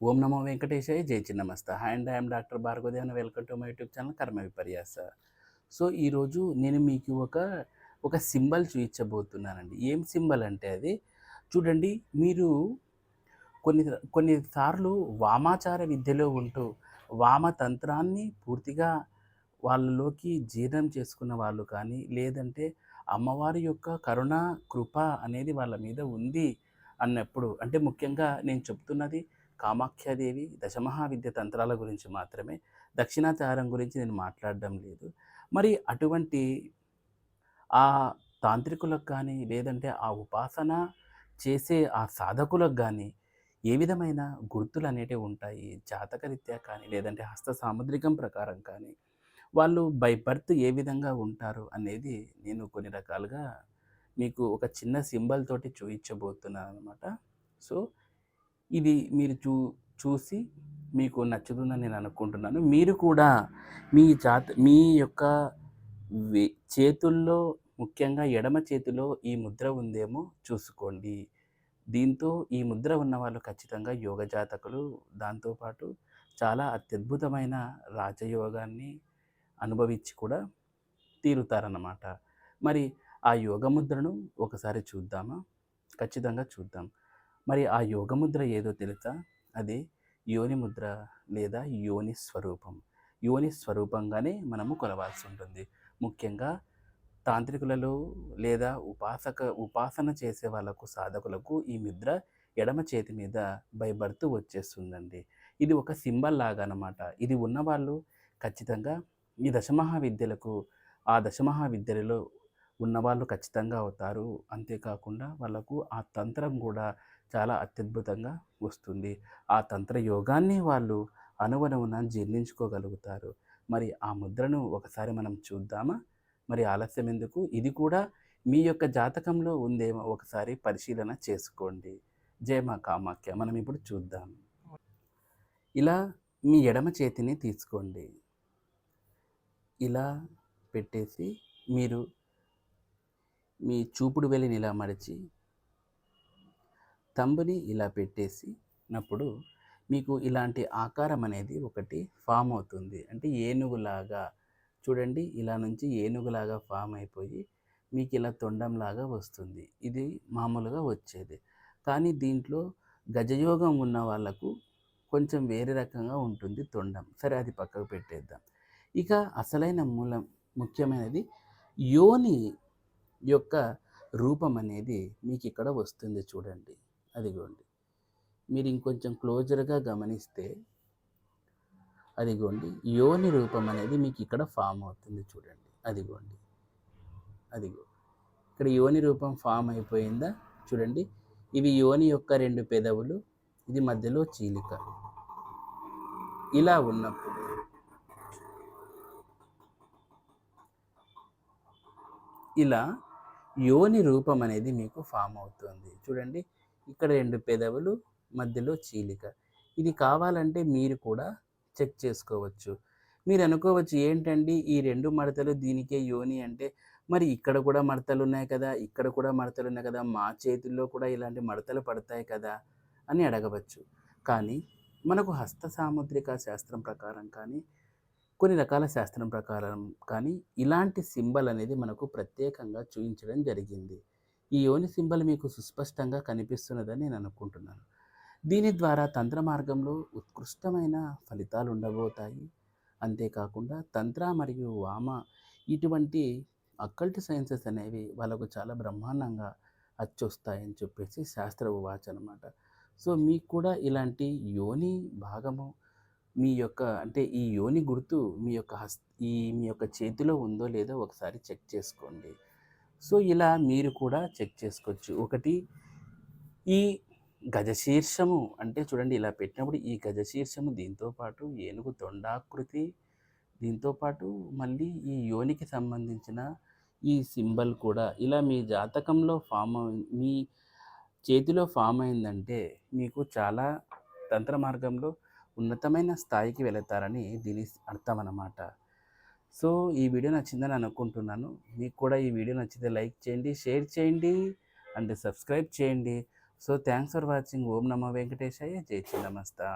ఓం నమో వెంకటేశాయ జై Chinnamasta. Hi and I'm doctor Bhargavadevan welcome to my YouTube channel Karma Viparyasa. So ఈరోజు నేను మీకు ఒక ఒక సింబల్ చూపించబోతున్నానండి ఏం సింబల్ అంటే అది? చూడండి మీరు కొన్ని కొన్నిసార్లు వామాచార విద్యలో ఉంటూ వామతంత్రాన్ని పూర్తిగా వాళ్ళలోకి జీర్ణం చేసుకున్న వాళ్ళు కానీ లేదంటే అమ్మవారి యొక్క కరుణ కృప అనేది వాళ్ళ మీద ఉంది అన్నప్పుడు అంటే ముఖ్యంగా నేను చెప్తున్నది కామాఖ్యాదేవి దశమహావిద్య తంత్రాల గురించి మాత్రమే దక్షిణాచారం గురించి నేను మాట్లాడడం లేదు. మరి అటువంటి ఆ తాంత్రికులకు కానీ లేదంటే ఆ ఉపాసన చేసే ఆ సాధకులకు కానీ ఏ విధమైన గుర్తులు అనేటివి ఉంటాయి? జాతకరీత్యా కానీ లేదంటే హస్త సాముద్రికం ప్రకారం కానీ వాళ్ళు బై బర్త్ ఏ విధంగా ఉంటారు అనేది నేను కొన్ని రకాలుగా మీకు ఒక చిన్న సింబల్ తోటి చూపించబోతున్నాను అనమాట సో ఇది మీరు చూ చూసి మీకు నచ్చుతుందని నేను అనుకుంటున్నాను. మీరు కూడా మీ జాత మీ యొక్క చేతుల్లో ముఖ్యంగా ఎడమ చేతిలో ఈ ముద్ర ఉందేమో చూసుకోండి. దీంతో ఈ ముద్ర ఉన్న వాళ్ళు ఖచ్చితంగా యోగ జాతకులు. దాంతోపాటు చాలా అత్యద్భుతమైన రాజయోగాన్ని అనుభవించి కూడా తీరుతారన్నమాట. మరి ఆ యోగ ముద్రను ఒకసారి చూద్దామా? ఖచ్చితంగా చూద్దాం. మరి ఆ యోగముద్ర ఏదో తెలుసా? అది యోని ముద్ర లేదా యోని స్వరూపం. యోని స్వరూపంగానే మనము కొలవాల్సి ఉంటుంది. ముఖ్యంగా తాంత్రికులలో లేదా ఉపాసక ఉపాసన చేసే వాళ్ళకు సాధకులకు ఈ ముద్ర ఎడమ చేతి మీద భయపడుతూ వచ్చేస్తుందండి. ఇది ఒక సింబల్ లాగా అనమాట ఇది ఉన్నవాళ్ళు ఖచ్చితంగా ఈ దశమహావిద్యలకు ఆ దశమహావిద్యలలో ఉన్నవాళ్ళు ఖచ్చితంగా అవుతారు. అంతేకాకుండా వాళ్ళకు ఆ తంత్రం కూడా చాలా అత్యద్భుతంగా వస్తుంది. ఆ తంత్ర యోగాన్ని వాళ్ళు అనువనమున జీర్ణించుకోగలుగుతారు. మరి ఆ ముద్రను ఒకసారి మనం చూద్దామా? మరి ఆలస్యం ఎందుకు? ఇది కూడా మీ యొక్క జాతకంలో ఉందేమో ఒకసారి పరిశీలన చేసుకోండి. జయ మా కామాఖ్య మనం ఇప్పుడు చూద్దాం. ఇలా మీ ఎడమ చేతిని తీసుకోండి. ఇలా పెట్టేసి మీరు మీ చూపుడు వెళ్ళి ఇలా మడిచి తంబుని ఇలా పెట్టేసినప్పుడు మీకు ఇలాంటి ఆకారం అనేది ఒకటి ఫామ్ అవుతుంది. అంటే ఏనుగులాగా చూడండి ఇలా నుంచి ఏనుగులాగా ఫామ్ అయిపోయి మీకు ఇలా తొండంలాగా వస్తుంది. ఇది మామూలుగా వచ్చేది. కానీ దీంట్లో గజయోగం ఉన్న వాళ్ళకు కొంచెం వేరే రకంగా ఉంటుంది తొండం. సరే అది పక్కకు పెట్టేద్దాం. ఇక అసలైన మూలం ముఖ్యమైనది యోని యొక్క రూపం అనేది మీకు ఇక్కడ వస్తుంది చూడండి. అదిగోండి మీరు ఇంకొంచెం క్లోజర్గా గమనిస్తే అదిగోండి యోని రూపం అనేది మీకు ఇక్కడ ఫామ్ అవుతుంది చూడండి. అదిగోండి అదిగో ఇక్కడ యోని రూపం ఫామ్ అయిపోయిందా? చూడండి. ఇవి యోని యొక్క రెండు పెదవులు ఇది మధ్యలో చీలిక. ఇలా ఉన్నప్పుడు ఇలా యోని రూపం అనేది మీకు ఫామ్ అవుతుంది. చూడండి. ఇక్కడ రెండు పెదవులు మధ్యలో చీలిక. ఇది కావాలంటే మీరు కూడా చెక్ చేసుకోవచ్చు. మీరు అనుకోవచ్చు ఏంటండి ఈ రెండు మడతలు దీనికే యోని అంటే మరి ఇక్కడ కూడా మడతలు ఉన్నాయి కదా ఇక్కడ కూడా మడతలు ఉన్నాయి కదా మా చేతుల్లో కూడా ఇలాంటి మడతలు పడతాయి కదా అని అడగవచ్చు. కానీ మనకు హస్త సాముద్రిక శాస్త్రం ప్రకారం కానీ కొన్ని రకాల శాస్త్రం ప్రకారం కానీ ఇలాంటి సింబల్ అనేది మనకు ప్రత్యేకంగా చూపించడం జరిగింది. ఈ యోని సింబల్ మీకు సుస్పష్టంగా కనిపిస్తున్నదని నేను అనుకుంటున్నాను. దీని ద్వారా తంత్ర మార్గంలో ఉత్కృష్టమైన ఫలితాలు ఉండబోతాయి. అంతేకాకుండా తంత్ర మరియు వామ ఇటువంటి అక్కల్ట్ సైన్సెస్ అనేవి వాళ్ళకు చాలా బ్రహ్మాండంగా అచ్చొస్తాయని చెప్పేసి శాస్త్ర ఉవాచ అనమాట సో మీకు కూడా ఇలాంటి యోని భాగము మీ యొక్క అంటే ఈ యోని గుర్తు మీ యొక్క హస్ ఈ మీ యొక్క చేతిలో ఉందో లేదో ఒకసారి చెక్ చేసుకోండి. సో ఇలా మీరు కూడా చెక్ చేసుకోవచ్చు. ఒకటి ఈ గజశీర్షము అంటే చూడండి ఇలా పెట్టినప్పుడు ఈ గజశీర్షము దీంతోపాటు ఏనుగు తొండాకృతి దీంతోపాటు మళ్ళీ ఈ యోనికి సంబంధించిన ఈ సింబల్ కూడా. ఇలా మీ జాతకంలో ఫామ్ మీ చేతిలో ఫామ్ అయిందంటే మీకు చాలా తంత్ర మార్గంలో ఉన్నతమైన స్థాయికి వెళతారని దీని అర్థం అన్నమాట సో ఈ వీడియో నచ్చిందని అనుకుంటున్నాను. మీకు కూడా ఈ వీడియో నచ్చితే లైక్ చేయండి షేర్ చేయండి అండ్ సబ్స్క్రైబ్ చేయండి. So thanks for watching. ఓం నమ వెంకటేశాయ. జై నమస్తా